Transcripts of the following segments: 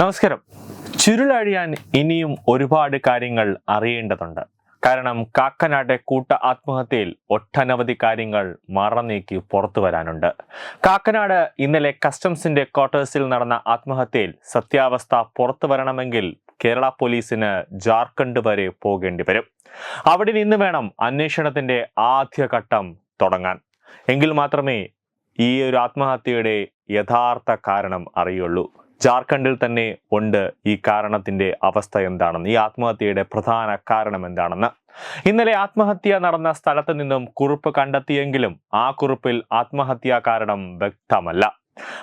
നമസ്കാരം. ചുരുളഴിയാൻ ഇനിയും ഒരുപാട് കാര്യങ്ങൾ അറിയേണ്ടതുണ്ട്. കാരണം കാക്കനാട്ടെ കൂട്ട ആത്മഹത്യയിൽ ഒട്ടനവധി കാര്യങ്ങൾ മറനീക്കി പുറത്തു വരാനുണ്ട്. കാക്കനാട് ഇന്നലെ കസ്റ്റംസിന്റെ ക്വാർട്ടേഴ്സിൽ നടന്ന ആത്മഹത്യയിൽ സത്യാവസ്ഥ പുറത്തു വരണമെങ്കിൽ കേരള പോലീസിന് ജാർഖണ്ഡ് വരെ പോകേണ്ടി വരും. അവിടെ നിന്ന് വേണം അന്വേഷണത്തിന്റെ ആദ്യഘട്ടം തുടങ്ങാൻ. എങ്കിൽ മാത്രമേ ഈ ഒരു ആത്മഹത്യയുടെ യഥാർത്ഥ കാരണം അറിയുള്ളൂ. ജാർഖണ്ഡിൽ തന്നെ ഉണ്ട് ഈ കാരണത്തിന്റെ അവസ്ഥ എന്താണെന്ന് ഈ ആത്മഹത്യയുടെ പ്രധാന കാരണം എന്താണെന്ന്. ഇന്നലെ ആത്മഹത്യ നടന്ന സ്ഥലത്ത് നിന്നും കുറിപ്പ് കണ്ടെത്തിയെങ്കിലും ആ കുറിപ്പിൽ ആത്മഹത്യാ കാരണം വ്യക്തമല്ല.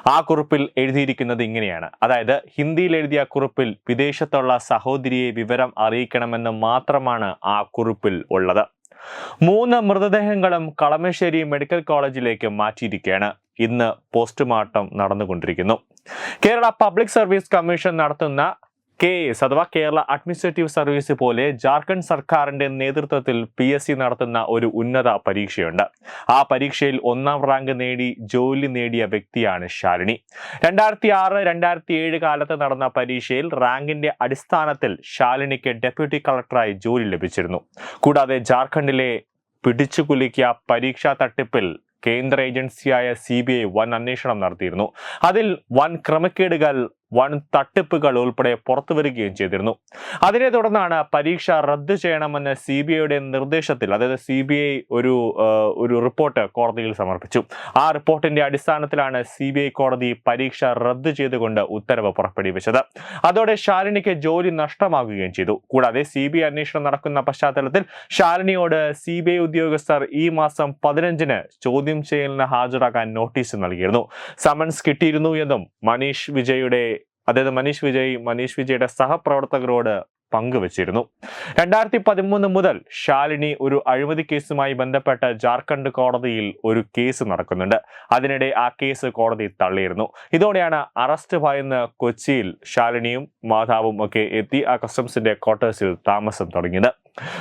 ആ കുറിപ്പിൽ എഴുതിയിരിക്കുന്നത് ഇങ്ങനെയാണ്. അതായത് ഹിന്ദിയിൽ എഴുതിയ കുറിപ്പിൽ വിദേശത്തുള്ള സഹോദരിയെ വിവരം അറിയിക്കണമെന്ന് മാത്രമാണ് ആ കുറിപ്പിൽ ഉള്ളത്. മൂന്ന് മൃതദേഹങ്ങളും കളമശ്ശേരി മെഡിക്കൽ കോളേജിലേക്ക് മാറ്റിയിരിക്കുകയാണ്. ഇന്ന് പോസ്റ്റ്മോർട്ടം നടന്നുകൊണ്ടിരിക്കുന്നു. കേരള പബ്ലിക് സർവീസ് കമ്മീഷൻ നടത്തുന്ന കെ എസ് അഥവാ കേരള അഡ്മിനിസ്ട്രേറ്റീവ് സർവീസ് പോലെ ജാർഖണ്ഡ് സർക്കാരിന്റെ നേതൃത്വത്തിൽ പി എസ് സി നടത്തുന്ന ഒരു ഉന്നത പരീക്ഷയുണ്ട്. ആ പരീക്ഷയിൽ ഒന്നാം റാങ്ക് നേടി ജോലി നേടിയ വ്യക്തിയാണ് ശാലിനി. രണ്ടായിരത്തി ആറ് രണ്ടായിരത്തി ഏഴ് കാലത്ത് നടന്ന പരീക്ഷയിൽ റാങ്കിന്റെ അടിസ്ഥാനത്തിൽ ശാലിനിക്ക് ഡെപ്യൂട്ടി കളക്ടറായി ജോലി ലഭിച്ചിരുന്നു. കൂടാതെ ജാർഖണ്ഡിലെ പിടിച്ചുകുലുക്കിയ പരീക്ഷാ തട്ടിപ്പിൽ കേന്ദ്ര ഏജൻസിയായ സി ബി ഐ വൻ അന്വേഷണം നടത്തിയിരുന്നു. അതിൽ വൻ ക്രമക്കേടുകൾ വൻ തട്ടിപ്പുകൾ ഉൾപ്പെടെ പുറത്തു വരികയും ചെയ്തിരുന്നു. അതിനെ തുടർന്നാണ് പരീക്ഷ റദ്ദു ചെയ്യണമെന്ന് സി ബി ഐയുടെ നിർദ്ദേശത്തിൽ അതായത് സി ബി ഐ ഒരു ഒരു റിപ്പോർട്ട് കോടതിയിൽ സമർപ്പിച്ചു. ആ റിപ്പോർട്ടിന്റെ അടിസ്ഥാനത്തിലാണ് സി ബി ഐ കോടതി പരീക്ഷ റദ്ദു ചെയ്തുകൊണ്ട് ഉത്തരവ് പുറപ്പെടുവിച്ചത്. അതോടെ ശാലിനിക്ക് ജോലി നഷ്ടമാകുകയും ചെയ്തു. കൂടാതെ സി ബി ഐ അന്വേഷണം നടക്കുന്ന പശ്ചാത്തലത്തിൽ ശാലിനിയോട് സി ബി ഐ ഉദ്യോഗസ്ഥർ ഈ മാസം പതിനഞ്ചിന് ചോദ്യം ചെയ്യലിന് ഹാജരാക്കാൻ നോട്ടീസ് നൽകിയിരുന്നു. സമൻസ് കിട്ടിയിരുന്നു എന്നും മനീഷ് വിജയുടെ അതായത് മനീഷ് വിജയ് മനീഷ് വിജയുടെ സഹപ്രവർത്തകരോട് പങ്കുവച്ചിരുന്നു. രണ്ടായിരത്തി പതിമൂന്ന് മുതൽ ശാലിനി ഒരു അഴിമതി കേസുമായി ബന്ധപ്പെട്ട് ജാർഖണ്ഡ് കോടതിയിൽ ഒരു കേസ് നടക്കുന്നുണ്ട്. അതിനിടെ ആ കേസ് കോടതി തള്ളിയിരുന്നു. ഇതോടെയാണ് അറസ്റ്റ് ഭയന്ന് കൊച്ചിയിൽ ശാലിനിയും മാതാവും ഒക്കെ എത്തി ആ കസ്റ്റംസിന്റെ ക്വാർട്ടേഴ്സിൽ താമസം തുടങ്ങിയത്.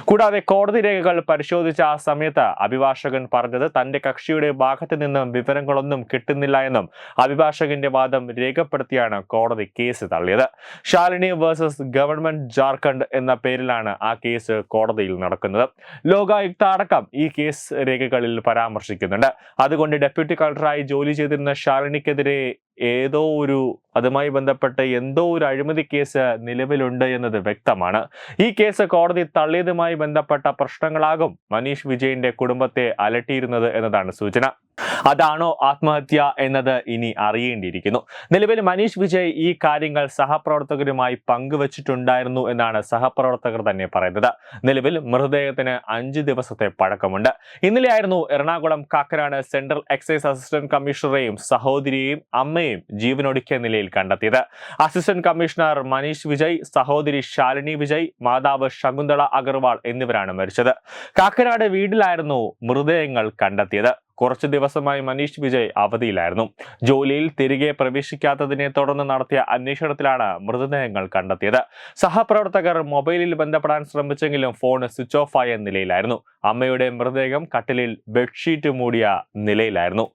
കൂടാതെ കോടതി രേഖകൾ പരിശോധിച്ച ആ സമയത്ത് അഭിഭാഷകൻ പറഞ്ഞത് തന്റെ കക്ഷിയുടെ ഭാഗത്ത് നിന്നും വിവരങ്ങളൊന്നും കിട്ടുന്നില്ല എന്നും അഭിഭാഷകന്റെ വാദം രേഖപ്പെടുത്തിയാണ് കോടതി കേസ് തള്ളിയത്. ശാലിനി വേഴ്സസ് ഗവൺമെന്റ് ജാർഖണ്ഡ് എന്ന പേരിലാണ് ആ കേസ് കോടതിയിൽ നടക്കുന്നത്. ലോകായുക്ത അടക്കം ഈ കേസ് രേഖകളിൽ പരാമർശിക്കുന്നുണ്ട്. അതുകൊണ്ട് ഡെപ്യൂട്ടി കളക്ടറായി ജോലി ചെയ്തിരുന്ന ശാലിനിക്കെതിരെ ഏതോ ഒരു അതുമായി ബന്ധപ്പെട്ട് എന്തോ ഒരു അഴിമതി കേസ് നിലവിലുണ്ട് എന്നത് വ്യക്തമാണ്. ഈ കേസ് കോടതി തള്ളിയതുമായി ബന്ധപ്പെട്ട പ്രശ്നങ്ങളാകും മനീഷ് വിജയന്റെ കുടുംബത്തെ അലട്ടിയിരുന്നത് എന്നതാണ് സൂചന. അതാണോ ആത്മഹത്യ എന്നത് ഇനി അറിയേണ്ടിയിരിക്കുന്നു. നിലവിൽ മനീഷ് വിജയ് ഈ കാര്യങ്ങൾ സഹപ്രവർത്തകരുമായി പങ്കുവച്ചിട്ടുണ്ടായിരുന്നു എന്നാണ് സഹപ്രവർത്തകർ തന്നെ പറയുന്നത്. നിലവിൽ മൃതദേഹത്തിന് അഞ്ച് ദിവസത്തെ പഴക്കമുണ്ട്. ഇന്നലെയായിരുന്നു Ernakulam Kakkanad central excise assistant കമ്മീഷണറെയും സഹോദരിയെയും അമ്മയും ജീവനൊടുക്കിയ നിലയിൽ കണ്ടെത്തിയത്. അസിസ്റ്റന്റ് കമ്മീഷണർ മനീഷ് വിജയ് സഹോദരി ശാലിനി വിജയ് മാതാവ് ശകുന്തള അഗർവാൾ എന്നിവരാണ് മരിച്ചത്. കാക്കനാട് വീട്ടിലായിരുന്നു മൃതദേഹങ്ങൾ കണ്ടെത്തിയത്. കുറച്ചു ദിവസമായി മനീഷ് വിജയ് അവധിയിലായിരുന്നു. ജോലിയിൽ തിരികെ പ്രവേശിക്കാത്തതിനെ തുടർന്ന് നടത്തിയ അന്വേഷണത്തിലാണ് മൃതദേഹങ്ങൾ കണ്ടെത്തിയത്. സഹപ്രവർത്തകർ മൊബൈലിൽ ബന്ധപ്പെടാൻ ശ്രമിച്ചെങ്കിലും ഫോൺ സ്വിച്ച് ഓഫ് ആയ നിലയിലായിരുന്നു. അമ്മയുടെ മൃതദേഹം കട്ടിലിൽ ബെഡ്ഷീറ്റ് മൂടിയ നിലയിലായിരുന്നു.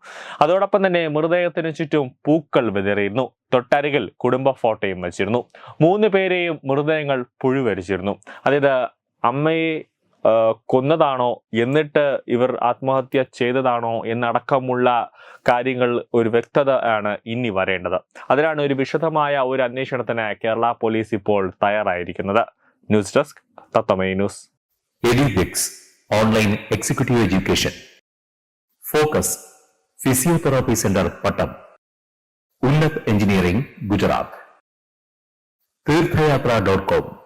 അതോടൊപ്പം തന്നെ മൃതദേഹത്തിന് ചുറ്റും പൂക്കൾ വിതറിയിരുന്നു. തൊട്ടരികിൽ കുടുംബ ഫോട്ടോയും വച്ചിരുന്നു. മൂന്ന് പേരെയും മൃതദേഹങ്ങൾ പുഴുവരിച്ചിരുന്നു. അതായത് അമ്മയെ കൊന്നതാണോ? എന്നിട്ട് ഇവർ ആത്മഹത്യ ചെയ്തതാണോ? എന്നടക്കമുള്ള കാര്യങ്ങൾ ഒരു വ്യക്തത ആണ് ഇനി വരേണ്ടത്. അതിനാണ് ഒരു വിശദമായ ഒരു അന്വേഷണത്തിന് കേരള പോലീസ് ഇപ്പോൾ തയ്യാറായിരിക്കുന്നത്. News desk തത്തമൈ news. Online executive education. Focus physiotherapy centre Pattom. Unnath engineering Gujarat. Theerthayathra dot com.